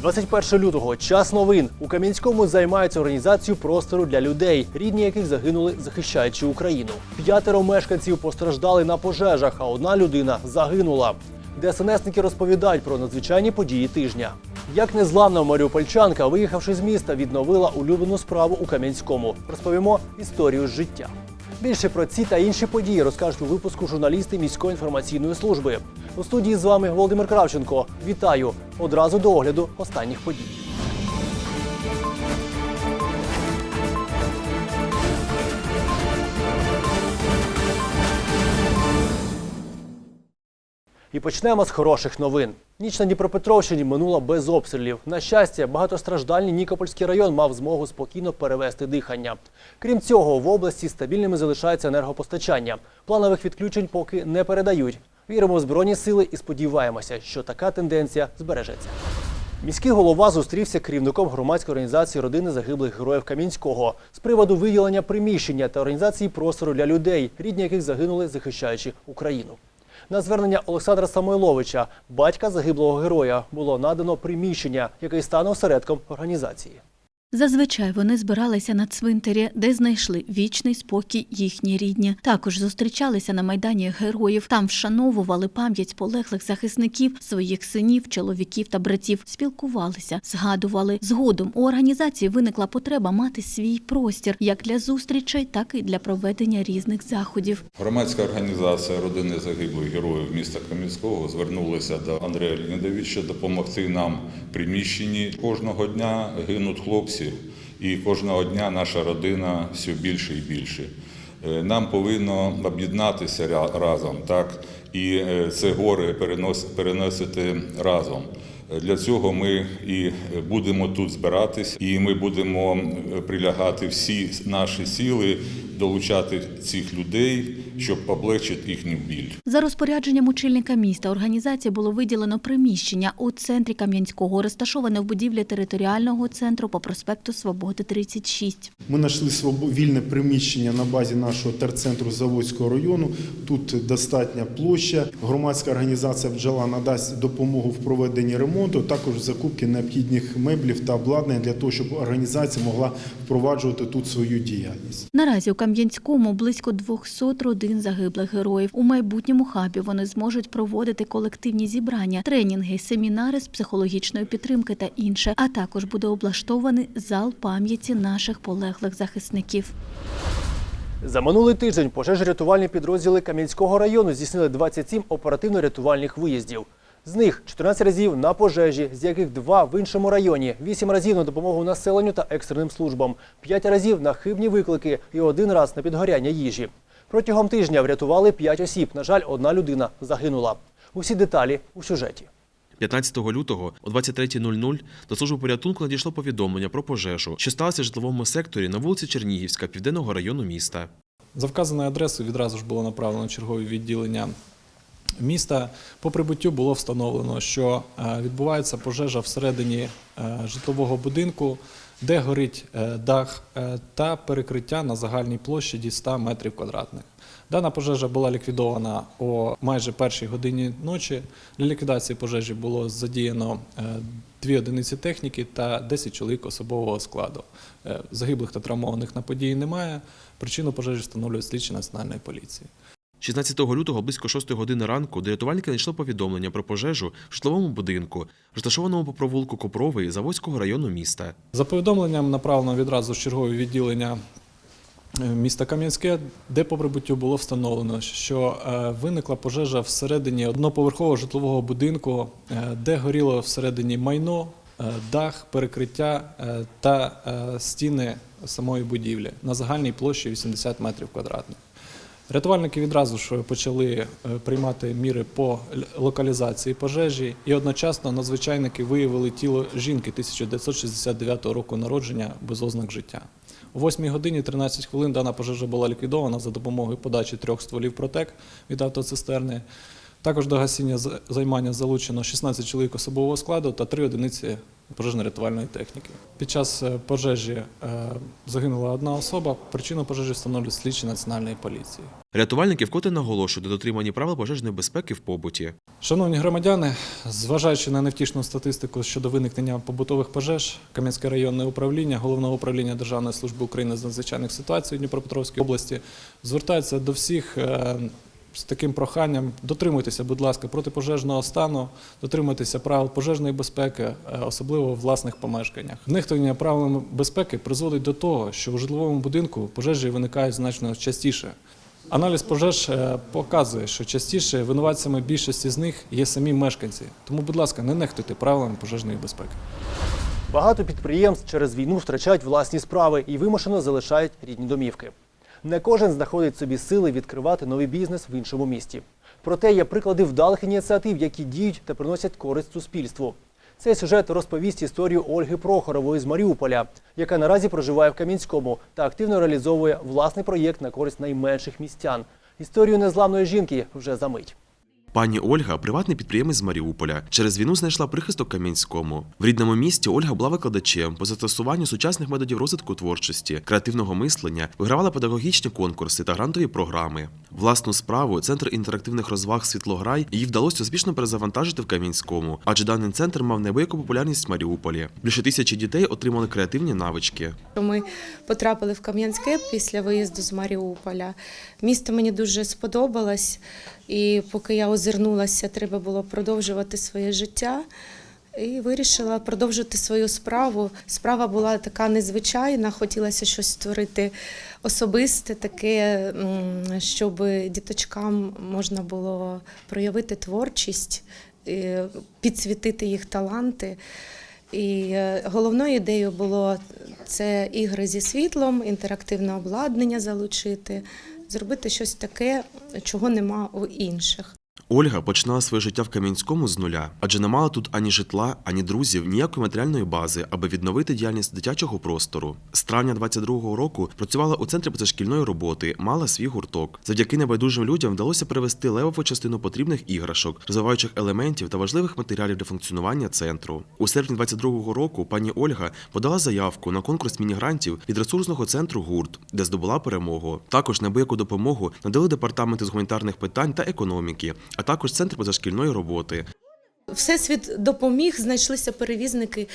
21 лютого час новин у Кам'янському займаються організацією простору для людей, рідні яких загинули, захищаючи Україну. П'ятеро мешканців постраждали на пожежах, а одна людина загинула. ДСНСники розповідають про надзвичайні події тижня. Як незламна маріупольчанка, виїхавши з міста, відновила улюблену справу у Кам'янському. Розповімо історію життя. Більше про ці та інші події розкажуть у випуску журналісти міської інформаційної служби. У студії з вами Володимир Кравченко. Вітаю! Одразу до огляду останніх подій. Почнемо з хороших новин. Ніч на Дніпропетровщині минула без обстрілів. На щастя, багатостраждальний Нікопольський район мав змогу спокійно перевести дихання. Крім цього, в області стабільними залишається енергопостачання. Планових відключень поки не передають. Віримо в збройні сили і сподіваємося, що така тенденція збережеться. Міський голова зустрівся керівником громадської організації родини загиблих героїв Камінського з приводу виділення приміщення та організації простору для людей, рідні яких загинули, захищаючи Україну. На звернення Олександра Самойловича, батька загиблого героя, було надано приміщення, яке стане осередком організації. Зазвичай вони збиралися на цвинтарі, де знайшли вічний спокій їхні рідні. Також зустрічалися на майдані героїв. Там вшановували пам'ять полеглих захисників, своїх синів, чоловіків та братів. Спілкувалися, згадували. Згодом у організації виникла потреба мати свій простір як для зустрічей, так і для проведення різних заходів. Громадська організація родини загиблих героїв міста Кам'янського звернулася до Андрія Леонідовича допомогти нам приміщенні. Кожного дня гинуть хлопці, і кожного дня наша родина все більше і більше. Е, Нам повинно об'єднатися разом, так і е, це горе переносити разом. Е, Для цього ми і будемо тут збиратись, і ми будемо прилягати всі наші сили, долучати цих людей, щоб облегчити їхню біль. За розпорядженням очільника міста організації було виділено приміщення у центрі Кам'янського, розташоване в будівлі територіального центру по проспекту Свободи 36. Ми знайшли вільне приміщення на базі нашого терцентру Заводського району. Тут достатня площа. Громадська організація бджола надасть допомогу в проведенні ремонту, також в закупці необхідних меблів та обладнання для того, щоб організація могла впроваджувати тут свою діяльність. Наразі у Кам'янському близько 200 родин загиблих героїв. У майбутньому хабі вони зможуть проводити колективні зібрання, тренінги, семінари з психологічної підтримки та інше. А також буде облаштований зал пам'яті наших полеглих захисників. За минулий тиждень пожежно-рятувальні підрозділи Кам'янського району здійснили 27 оперативно-рятувальних виїздів. З них 14 разів на пожежі, з яких два в іншому районі, 8 разів на допомогу населенню та екстреним службам, 5 разів на хибні виклики і один раз на підгоряння їжі. Протягом тижня врятували 5 осіб. На жаль, одна людина загинула. Усі деталі у сюжеті. 15 лютого о 23.00 до служби порятунку надійшло повідомлення про пожежу, що сталося в житловому секторі на вулиці Чернігівська, південного району міста. За вказаною адресою відразу ж було направлено чергові відділення міста. По прибуттю було встановлено, що е, відбувається пожежа всередині е, житлового будинку, де горить е, дах та перекриття на загальній площаді 100 метрів квадратних. Дана пожежа була ліквідована о майже першій годині ночі. Для ліквідації пожежі було задіяно дві одиниці техніки та 10 чоловік особового складу. Загиблих та травмованих на події немає. Причину пожежі встановлюють слідчі національної поліції. 16 лютого близько 6 години ранку до рятувальника надійшло повідомлення про пожежу в житловому будинку, розташованому по провулку Копровий Заводського району міста. За повідомленням направлено відразу чергове відділення е, міста Кам'янське, де по прибуттю було встановлено, що е, виникла пожежа всередині одноповерхового житлового будинку, е, де горіло всередині майно, дах, перекриття та стіни самої будівлі на загальній площі 80 метрів квадратних. Рятувальники відразу ж почали е, приймати міри по локалізації пожежі, і одночасно надзвичайники виявили тіло жінки 1969 року народження без ознак життя. О 8 годині 13 хвилин дана пожежа була ліквідована за допомогою подачі трьох стволів протек від автоцистерни. Також до гасіння займання залучено 16 чоловік особового складу та 3 одиниці пожежно-рятувальної техніки. Під час е, пожежі е, загинула одна особа. Причину пожежі встановлюють слідчі національної поліції. Рятувальники вкотре наголошують на дотриманні правил пожежної безпеки в побуті. Шановні громадяни, зважаючи на невтішну статистику щодо виникнення побутових пожеж, Кам'янське районне управління Головного управління Державної служби України з надзвичайних ситуацій у Дніпропетровській області звертається до всіх е, з таким проханням: дотримуйтеся, будь ласка, протипожежного стану, дотримуйтеся правил пожежної безпеки, е, особливо в власних помешканнях. Нехтування правилами безпеки призводить до того, що у житловому будинку пожежі виникають значно частіше. Аналіз пожеж е, показує, що частіше винуватцями більшості з них є самі мешканці. Тому, будь ласка, не нехтуйте правилами пожежної безпеки. Багато підприємств через війну втрачають власні справи і вимушено залишають рідні домівки. Не кожен знаходить собі сили відкривати новий бізнес в іншому місті. Проте є приклади вдалих ініціатив, які діють та приносять користь суспільству. Цей сюжет розповість історію Ольги Прохорової з Маріуполя, яка наразі проживає в Кам'янському та активно реалізовує власний проєкт на користь найменших містян. Історію незламної жінки вже за мить. Пані Ольга приватний підприємець з Маріуполя. Через війну знайшла прихисток Кам'янському. В рідному місті Ольга була викладачем по застосуванню сучасних методів розвитку творчості, креативного мислення, вигравала педагогічні конкурси та грантові програми. Власну справу центр інтерактивних розваг Світлограй їй вдалося успішно перезавантажити в Кам'янському, адже даний центр мав неабияку популярність в Маріуполі. Більше тисячі дітей отримали креативні навички. Ми потрапили в Кам'янське після виїзду з Маріуполя. Місто мені дуже сподобалось, і поки я озирнулася, треба було продовжувати своє життя. І вирішила продовжити свою справу. Справа була така незвичайна, хотілося щось створити особисте, таке, щоб діточкам можна було проявити творчість, е, підсвітити їх таланти. І е, головною ідеєю було це ігри зі світлом, інтерактивне обладнання залучити, зробити щось таке, чого нема у інших. Ольга починала своє життя в Кам'янському з нуля, адже не мала тут ані житла, ані друзів, ніякої матеріальної бази, аби відновити діяльність дитячого простору. З травня 22-го року працювала у центрі позашкільної роботи, мала свій гурток. Завдяки небайдужим людям вдалося перевести левову частину потрібних іграшок, розвиваючих елементів та важливих матеріалів для функціонування центру. У серпні 22-го року пані Ольга подала заявку на конкурс міні-грантів від ресурсного центру гурт, де здобула перемогу. Також неабияку допомогу надали департаменти з гуманітарних питань та економіки, а також центр позашкільної роботи. Всесвіт допоміг, знайшлися перевізники.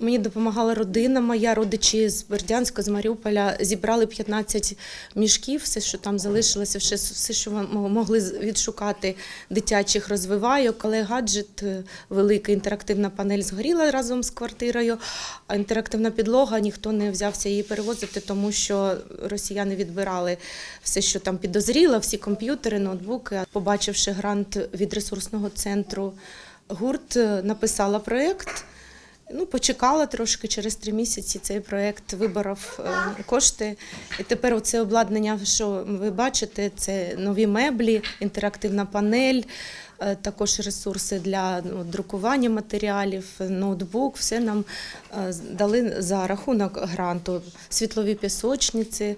Мені допомагала родина моя, родичі з Бердянська, з Маріуполя. Зібрали 15 мішків, все, що там залишилося, все, що могли відшукати дитячих розвивайок. Але гаджет е, великий, інтерактивна панель згоріла разом з квартирою, а інтерактивна підлога ніхто не взявся її перевозити, тому що росіяни відбирали все, що там підозріло, всі комп'ютери, ноутбуки. Побачивши грант від ресурсного центру, гурт е, написала проєкт. Ну, почекала трошки через три місяці. Цей проєкт виборов е, кошти. І тепер оце обладнання, що ви бачите, це нові меблі, інтерактивна панель, е, також ресурси для ну, друкування матеріалів, ноутбук. Все нам дали за рахунок гранту, світлові пісочниці.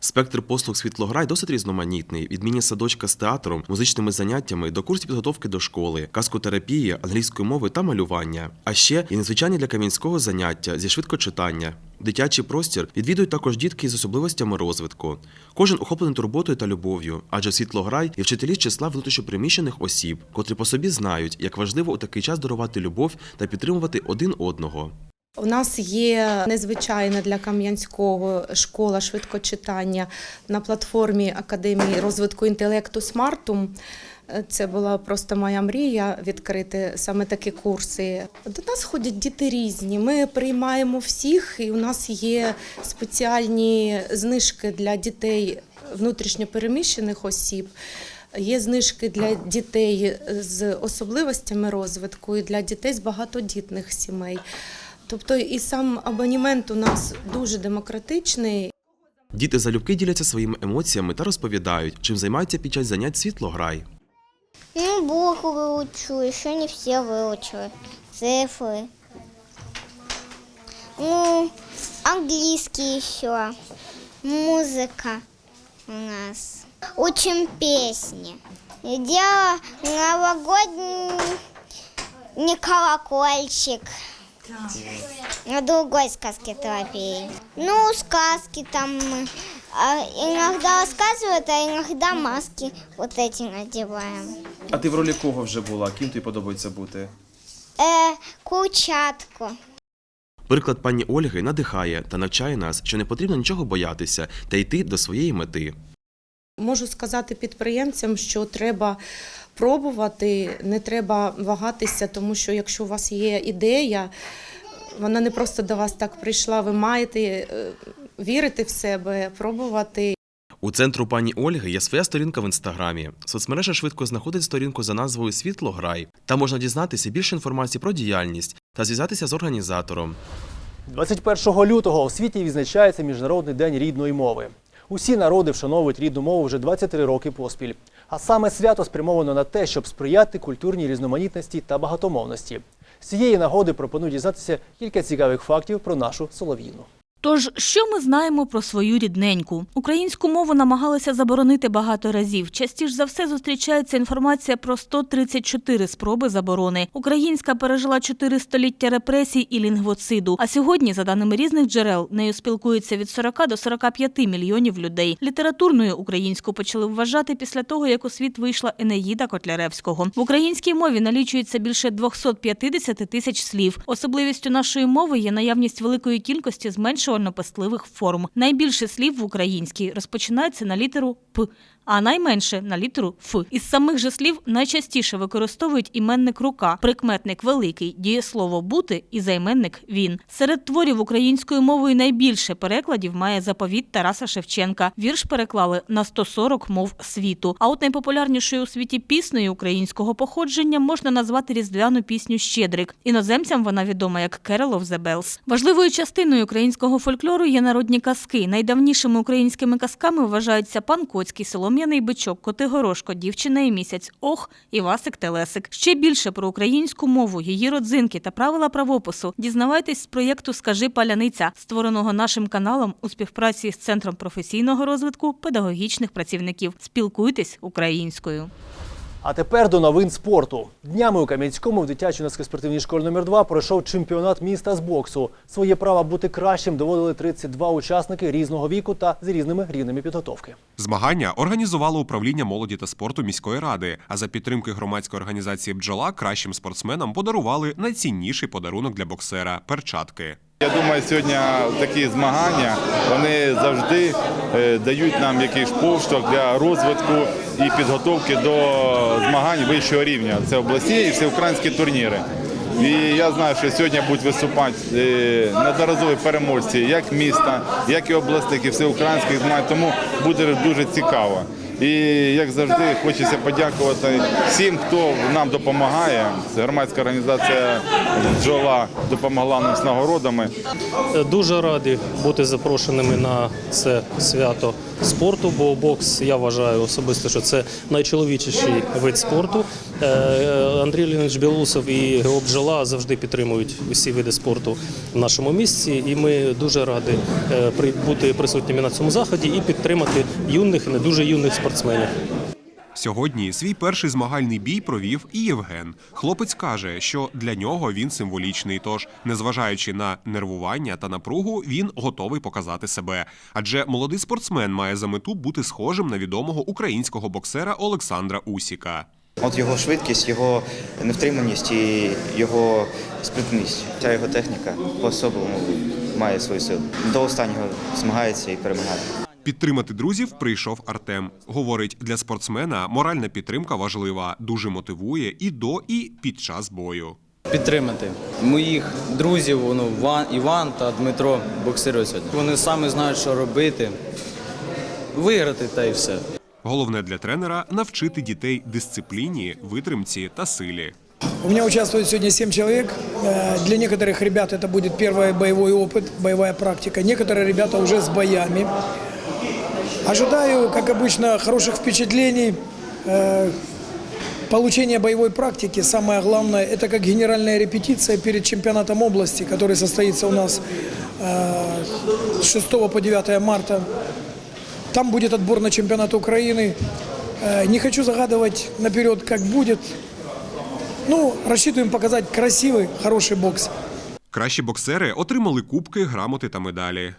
Спектр послуг Світлограй досить різноманітний: від міні-садочка з театром, музичними заняттями до курсів підготовки до школи, каскотерапії, англійської мови та малювання. А ще є незвичайні для кам'янського заняття зі швидкочитання. Дитячий простір відвідують також дітки з особливостями розвитку. Кожен охоплений турботою та любов'ю, адже Світлограй є вчителі з числа внутрішньопереміщених осіб, котрі по собі знають, як важливо у такий час дарувати любов та підтримувати один одного. У нас є незвичайна для Кам'янського школа швидкочитання на платформі Академії розвитку інтелекту Смартум. Це була просто моя мрія відкрити саме такі курси. До нас ходять діти різні. Ми приймаємо всіх, і у нас є спеціальні знижки для дітей внутрішньопереміщених осіб. Є знижки для дітей з особливостями розвитку і для дітей з багатодітних сімей. Тобто і сам абонімент у нас дуже демократичний. Діти залюбки діляться своїми емоціями та розповідають, чим займаються під час занять Світлограй. Ну, буквы выучу, еще не все выучила. Цифры. Ну, английский еще. Музыка у нас. Учим песни. и делала новогодний колокольчик. На другой сказке тропей. Ну, сказки там мы а, иногда рассказывают, а иногда маски вот эти надеваем. А ти в ролі кого вже була? Ким тобі подобається бути? Э, курчатку. Приклад пані Ольги надихає та навчає нас, що не потрібно нічого боятися та йти до своєї мети. Можу сказати підприємцям, що треба пробувати, не треба вагатися, тому що якщо у вас є ідея, вона не просто до вас так прийшла, ви маєте е, вірити в себе, пробувати. У центру пані Ольги є своя сторінка в інстаграмі. Соцмережа швидко знаходить сторінку за назвою Світлограй. Там можна дізнатися більше інформації про діяльність та зв'язатися з організатором. 21 лютого у світі відзначається Міжнародний день рідної мови. Усі народи вшановують рідну мову вже 23 роки поспіль. А саме свято спрямовано на те, щоб сприяти культурній різноманітності та багатомовності. З цієї нагоди пропоную дізнатися кілька цікавих фактів про нашу солов'їну. Тож, що ми знаємо про свою рідненьку? Українську мову намагалися заборонити багато разів. Частіше за все зустрічається інформація про 134 спроби заборони. Українська пережила 4 століття репресій і лінгвоциду. А сьогодні, за даними різних джерел, нею спілкується від 40 до 45 мільйонів людей. Літературною українську почали вважати після того, як у світ вийшла Енеїда Котляревського. В українській мові налічується більше 250 тисяч слів. Особливістю нашої мови є наявність великої кількості зменшувально-пестливих форм. Найбільше слів в українській розпочинається на літеру П, а найменше на літеру Ф. Із самих же слів найчастіше використовують іменник рука, прикметник великий, дієслово бути і займенник він. Серед творів українською мовою найбільше перекладів має заповіт Тараса Шевченка. Вірш переклали на 140 мов світу. А от найпопулярнішою у світі піснею українського походження можна назвати різдвяну пісню Щедрик. Іноземцям вона відома як «Carol of the Bells». Важливою частиною українського фольклору є народні казки. Найдавнішими українськими казками вважаються пан Коцький, солом'яний бичок, Котигорошко, дівчина і місяць, ох, Івасик Телесик. Ще більше про українську мову, її родзинки та правила правопису дізнавайтесь з проєкту Скажи паляниця, створеного нашим каналом у співпраці з Центром професійного розвитку педагогічних працівників. Спілкуйтесь українською. А тепер до новин спорту. Днями у Кам'янському в дитячій юнацькій спортивній школі номер 2 пройшов чемпіонат міста з боксу. Своє право бути кращим доводили 32 учасники різного віку та з різними рівнями підготовки. Змагання організувало управління молоді та спорту міської ради. А за підтримки громадської організації бджола кращим спортсменам подарували найцінніший подарунок для боксера перчатки. Я думаю, сьогодні такі змагання вони завжди е, дають нам якийсь поштовх для розвитку і підготовки до змагань вищого рівня. Це обласні і всеукраїнські турніри. І я знаю, що сьогодні будуть виступати е, неодноразові переможці як міста, як і обласних, і всеукраїнських змагань. Тому буде дуже цікаво. І як завжди, хочеться подякувати всім, хто нам допомагає. Громадська організація бджола допомогла нам з нагородами. Дуже раді бути запрошеними на це свято спорту, бо бокс я вважаю особисто, що це найчоловічіший вид спорту. Е, Андрій Леонідович Білусов і Гео Бджола завжди підтримують усі види спорту в нашому місці, і ми дуже раді е, бути присутніми на цьому заході і підтримати юних і не дуже юних спортсменів. Сьогодні свій перший змагальний бій провів і Євген. Хлопець каже, що для нього він символічний. Тож, незважаючи на нервування та напругу, він готовий показати себе. Адже молодий спортсмен має за мету бути схожим на відомого українського боксера Олександра Усіка. От його швидкість, його невтриманість і його спритність. Ця його техніка по-особливому має свою силу. До останнього змагається і перемагає. Підтримати друзів прийшов Артем. Говорить, для спортсмена моральна підтримка важлива, дуже мотивує і до, і під час бою. підтримати. Моїх друзів, воно Ван, Іван та Дмитро боксирують сьогодні. Вони самі знають, що робити, виграти та й все. Головне для тренера навчити дітей дисципліні, витримці та силі. У меня участвует сегодня 7 человек. Э, Для некоторых ребят это будет первый боевой опыт, боевая практика. Некоторые ребята уже с боями. Ожидаю, как обычно, хороших впечатлений. Э, Получение боевой практики, самое главное, это как генеральная репетиция перед чемпионатом области, который состоится у нас э, с 6 по 9 марта. Там будет отбор на чемпионат Украины. Э, Не хочу загадывать наперед, как будет. Ну, рассчитываем показать красивый, хороший бокс. Кращі боксери отримали кубки, грамоти та медалі.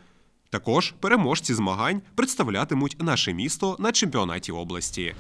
Також переможці змагань представлятимуть наше місто на чемпіонаті області.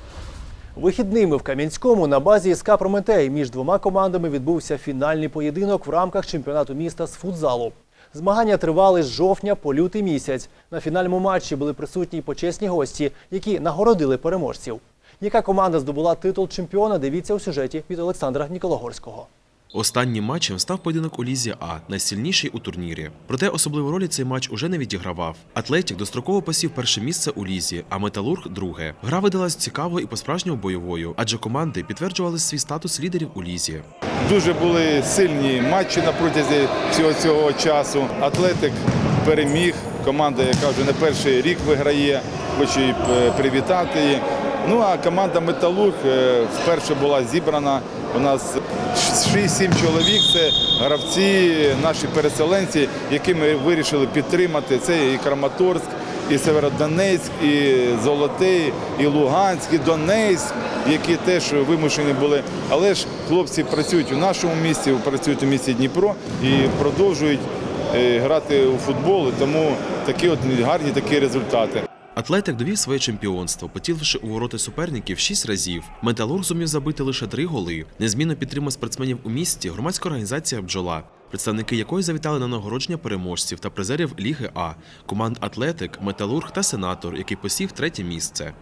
Вихідними в Кам'янському на базі СК Прометей між двома командами відбувся фінальний поєдинок в рамках чемпіонату міста з футзалу. Змагання тривали з жовтня по лютий місяць. На фінальному матчі були присутні почесні гості, які нагородили переможців. Яка команда здобула титул чемпіона? Дивіться у сюжеті від Олександра Нікологорського. Останнім матчем став поєдинок у Лізі А, найсильніший у турнірі. Проте особливу роль цей матч уже не відігравав. Атлетік достроково посів перше місце у Лізі, а Металург друге. Гра видалась цікавою і по-справжньому бойовою, адже команди підтверджували свій статус лідерів у Лізі. Дуже були сильні матчі на протязі всього цього часу. Атлетик переміг. Команда, яка вже не перший рік виграє, хочу її е, привітати. Ну а команда Металург е, вперше була зібрана. У нас 6-7 чоловік. Це гравці, наші переселенці, які ми вирішили підтримати. Це і Краматорськ, і Северодонецьк, і Золотий, і Луганськ, і Донецьк, які теж вимушені були. Але ж хлопці працюють у нашому місті, працюють у місті Дніпро і продовжують е, грати у футбол. Тому такі от гарні такі результати. Атлетик довів своє чемпіонство, потіливши у вороти суперників шість разів. Металург зумів забити лише три голи. Незмінно підтримує спортсменів у місті громадська організація Бджола, представники якої завітали на нагородження переможців та призерів Ліги А, команд Атлетик, Металург та Сенатор, який посів третє місце.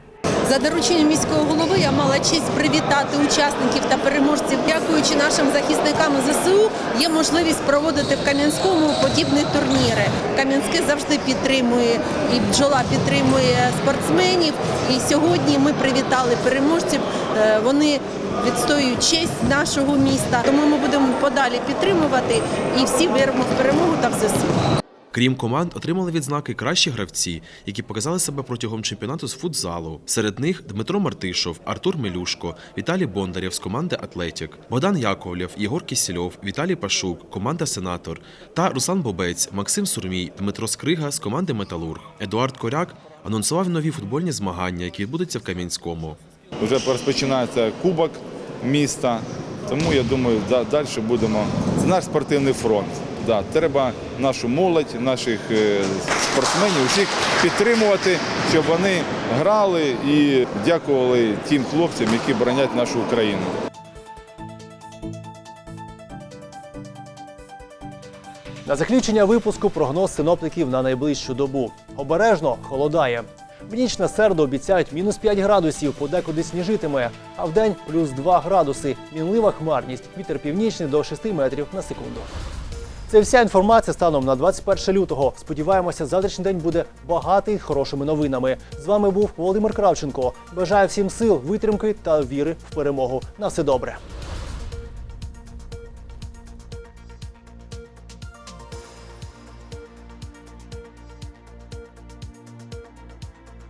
За дорученням міського голови я мала честь привітати учасників та переможців. Дякуючи нашим захисникам ЗСУ, є можливість проводити в Кам'янському подібні турніри. Кам'янське завжди підтримує і бджола підтримує спортсменів. І сьогодні ми привітали переможців. Е, Вони відстоюють честь нашого міста. Тому ми будемо подалі підтримувати і всі віримо в перемогу та в ЗСУ. Крім команд, отримали відзнаки кращі гравці, які показали себе протягом чемпіонату з футзалу. Серед них Дмитро Мартишов, Артур Мелюшко, Віталій Бондарєв з команди Атлетік, Богдан Яковлєв, Єгор Кісільов, Віталій Пашук, команда Сенатор та Руслан Бобець, Максим Сурмій, Дмитро Скрига з команди Металург. Едуард Коряк анонсував нові футбольні змагання, які відбудуться в Кам'янському. Вже розпочинається кубок міста. Тому я думаю, далі будемо. Це наш спортивний фронт. Да, треба нашу молодь, наших е, спортсменів, усіх підтримувати, щоб вони грали і дякували тим хлопцям, які боронять нашу Україну. На заключення випуску прогноз синоптиків на найближчу добу. Обережно холодає. В ніч на середу обіцяють мінус 5 градусів, подекуди сніжитиме, а в день плюс 2 градуси. Мінлива хмарність. Вітер північний до 6 метрів на секунду. Це вся інформація станом на 21 лютого. Сподіваємося, завтрашній день буде багатий хорошими новинами. З вами був Володимир Кравченко. Бажаю всім сил, витримки та віри в перемогу. На все добре.